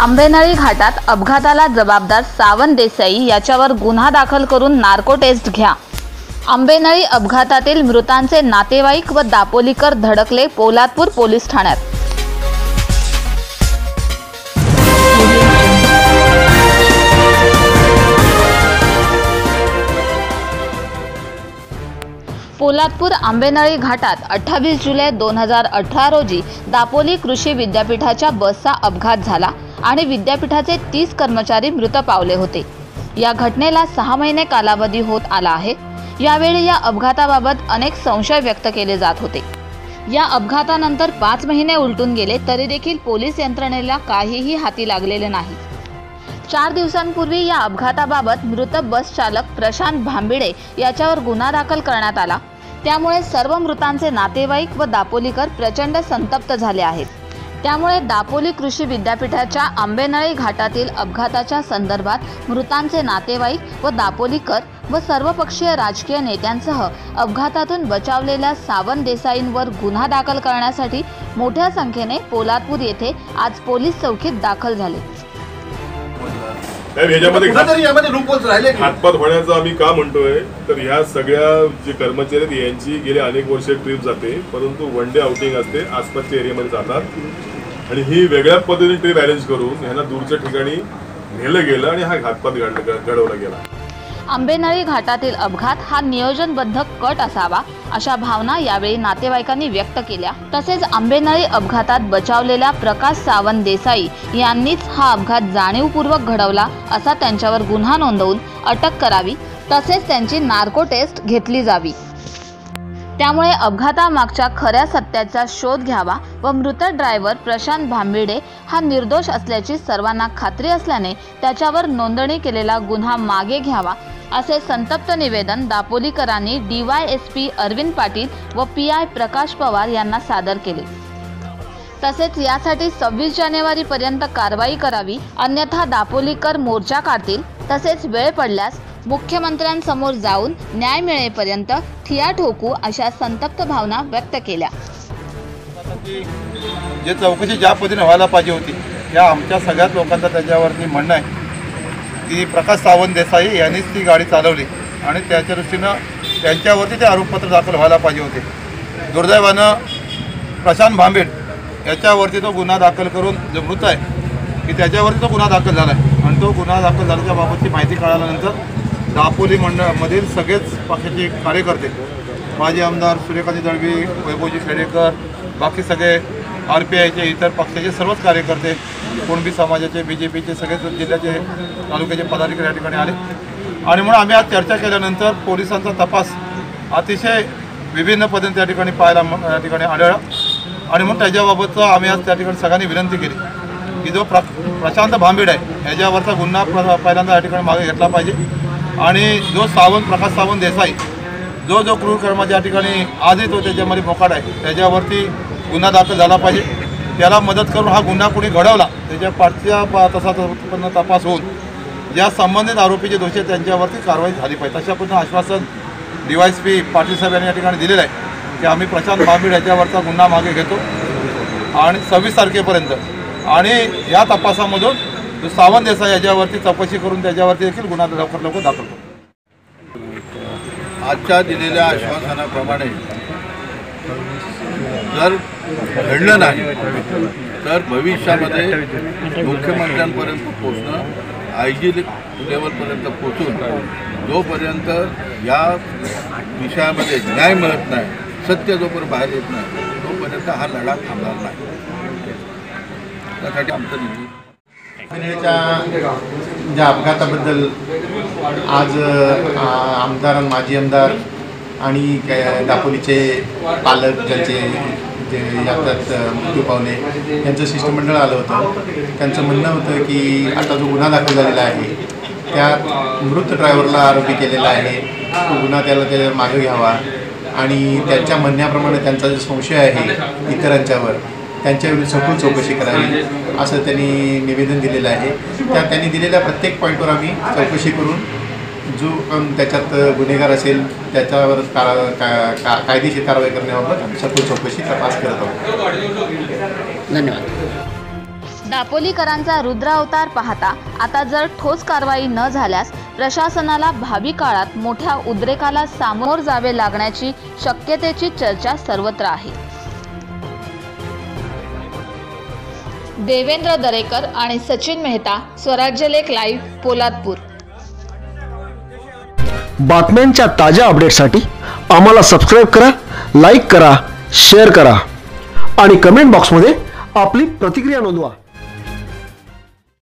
आंबेनळी घाटात अपघाताला जबाबदार सावंत देसाई याच्यावर गुन्हा दाखल करून नार्को टेस्ट घ्या. आंबेनळी अपघातातील मृतांचे नातेवाईक व दापोलीकर धडकले पोलादपूर पोलीस ठाण्यात. पोलादपूर आंबेनळी घाटात अठ्ठावीस जुलै दोन हजार अठरा रोजी दापोली कृषी विद्यापीठाच्या बसचा अपघात झाला आणि विद्यापीठाचे तीस कर्मचारी मृत पावले होते. या घटनेला सहा महिने कालावधी होत आला आहे. यावेळी या अपघाताबाबत अनेक संशय व्यक्त केले जात होते. या अपघातानंतर पाच महिने उलटून गेले तरी देखील पोलीस यंत्रणेला काहीही हाती लागलेले नाही. चार दिवसांपूर्वी या अपघाताबाबत मृत बस चालक प्रशांत भांबिडे याच्यावर गुन्हा दाखल करण्यात आला. त्यामुळे सर्व मृतांचे नातेवाईक व दापोलीकर प्रचंड संतप्त झाले आहेत. त्यामुळे दापोली कृषी विद्यापीठाच्या आंबेनळी घाटातील अपघाताच्या संदर्भात मृतांचे नातेवाईक व दापोलीकर व सर्वपक्षीय राजकीय नेत्यांसह अपघातातून बचावलेल्या सावंत देसाईंवर गुन्हा दाखल करण्यासाठी मोठ्या संख्येने पोलादपूर येथे आज पोलीस चौकीत दाखल झाले. साहेब ह्याच्यामध्ये कुठेतरी यामध्ये लूपहोल्स राहिले की? हातपात होण्याचं आम्ही का म्हणतोय? तर ह्या सगळ्या जे कर्मचारी आहेत यांची गेले अनेक वर्ष ट्रिप जाते. परंतु वन डे आउटिंग असते. आसपासच्या एरियामध्ये जातात. आणि ही वेगळ्या पद्धतीने ट्रिप अरेंज करून ह्यांना दूरच्या ठिकाणी नेलं गेलं आणि हा घातपात घड- घडवला गेला. आंबेनळी घाटातील अपघात हा नियोजनबद्ध कट असावा अशा भावना यावेळी नातेवाईकांनी व्यक्त केल्या. तसेच आंबेनळी अपघातात बचावलेल्या प्रकाश सावंत देसाई यांनीच हा अपघात जाणीवपूर्वक घडवला असा त्यांच्यावर गुन्हा नोंदवून अटक करावी तसेच त्यांची नार्को टेस्ट घेतली जावी. त्यामुळे अपघातामागच्या खऱ्या सत्याचा शोध घ्यावा व मृत ड्रायव्हर प्रशांत भांबिडे हा निर्दोष असल्याची सर्वांना खात्री असल्याने त्याच्यावर नोंदणी केलेला गुन्हा मागे घ्यावा असे संतप्त निवेदन दापोलीकरांनी डीवायएसपी अरविंद पाटील व पी आय प्रकाश पवार यांना सादर केले. तसेच यासाठी सव्वीस जानेवारीपर्यंत कारवाई करावी अन्यथा दापोलीकर मोर्चा काढतील. तसेच वेळ पडल्यास मुख्यमंत्र्यांसमोर जाऊन न्याय मिळेपर्यंत ठिया ठोकू अशा संतप्त भावना व्यक्त केल्या. जे चौकशी ज्या पद्धतीने व्हायला पाहिजे होती या आमच्या सगळ्याच लोकांचं त्याच्यावरती म्हणणं आहे. की प्रकाश सावंत देसाई यांनीच ती गाडी चालवली. आणि त्याच्या दृष्टीनं त्यांच्यावरती ते आरोपपत्र दाखल व्हायला पाहिजे होते. दुर्दैवानं प्रशांत भांबेड याच्यावरती तो गुन्हा दाखल करून जो मृत आहे की त्याच्यावरती तो गुन्हा दाखल झाला आहे. आणि तो गुन्हा दाखल झाल्याच्या बाबतची माहिती कळाल्यानंतर दापोली मंडळामधील सगळेच पक्षाचे कार्यकर्ते माजी आमदार सूर्यकांत दळवी वैभवजी खेडेकर बाकी सगळे आर पी आयचे इतर पक्षाचे सर्वच कार्यकर्ते कुणबी समाजाचे बी जे पीचे सगळेच जिल्ह्याचे तालुक्याचे पदाधिकारी या ठिकाणी आले. आणि म्हणून आम्ही आज चर्चा केल्यानंतर पोलिसांचा तपास अतिशय विभिन्न पद्धतीने त्या ठिकाणी पाहायला या ठिकाणी आढळला. आणि म्हणून त्याच्याबाबतचं आम्ही आज त्या ठिकाणी सगळ्यांनी विनंती केली की जो प्र प्रशांत भांबीड आहे याच्यावरचा गुन्हा प्र पहिल्यांदा या ठिकाणी मागे घेतला पाहिजे. आणि जो सावंत प्रकाश सावंत देसाई जो जो क्रूर कर्माच्या ठिकाणी आजही तो त्याच्यामध्ये मोकाट आहे त्याच्यावरती गुन्हा दाखल झाला पाहिजे. त्याला मदत करून हा गुन्हा कोणी घडवला त्याच्या पाठच्या पा तसा उत्पन्न तपास होऊन या संबंधित आरोपी जे दोषी आहेत त्यांच्यावरती कारवाई झाली पाहिजे. तशा पद्धतीनं आश्वासन डी पी पाटील साहेब यांनी या ठिकाणी दिलेलं आहे की आम्ही प्रशांत भांबीड याच्यावरचा गुन्हा मागे घेतो. आणि सव्वीस तारखेपर्यंत आणि या तपासामधून जो सावंत देसाई याच्यावरती चौकशी करून त्याच्यावरती देखील गुन्हा लवकर लवकर दाखल करतो आजच्या दिलेल्या आश्वासनाप्रमाणे जर घडलं नाही तर भविष्यामध्ये मुख्यमंत्र्यांपर्यंत पोचणं आय जी लेवलपर्यंत पोचून जोपर्यंत या विषयामध्ये न्याय मिळत नाही सत्य जोपर्यंत बाहेर येत नाही तोपर्यंत हा लढा थांबणार नाही. त्यासाठी आमचं निधी ज्या अपघाताबद्दल आज आमदार माजी आमदार आणि काय दापोलीचे पालक ज्यांचे जे यातात मृत्यू पावले यांचं शिष्टमंडळ आलं होतं. त्यांचं म्हणणं होतं की आता जो गुन्हा दाखल झालेला आहे त्यात मृत ड्रायव्हरला आरोपी केलेला आहे. तो गुन्हा त्याला त्याच्यामागे घ्यावा. आणि त्यांच्या म्हणण्याप्रमाणे त्यांचा जो संशय आहे इतरांच्यावर त्यांच्याविरुद्ध सखोल चौकशी करावी असं त्यांनी निवेदन दिलेलं आहे. त्या त्यांनी दिलेल्या प्रत्येक पॉईंटवर आम्ही चौकशी करून जो कोण त्याच्यात गुन्हेगार असेल त्याच्यावर का, का, का कायदेशीर कारवाई करण्याबाबत आम्ही सखोल चौकशी तपास करत आहोत. धन्यवाद. दापोलीकरांचा रुद्र अवतार पाहता आता जर ठोस कारवाई न झाल्यास प्रशासनाला भावी काळात मोठ्या उद्रेकाला सामोर जावे लागण्याची शक्यतेची चर्चा सर्वत्र आहे. देवेंद्र दरेकर आणि सचिन मेहता स्वराज्य लेख लाईव्ह पोलादपूर. बातम्यांच्या ताज्या अपडेटसाठी आम्हाला सबस्क्राईब करा लाईक करा शेअर करा. आणि कमेंट बॉक्समध्ये आपली प्रतिक्रिया नोंदवा.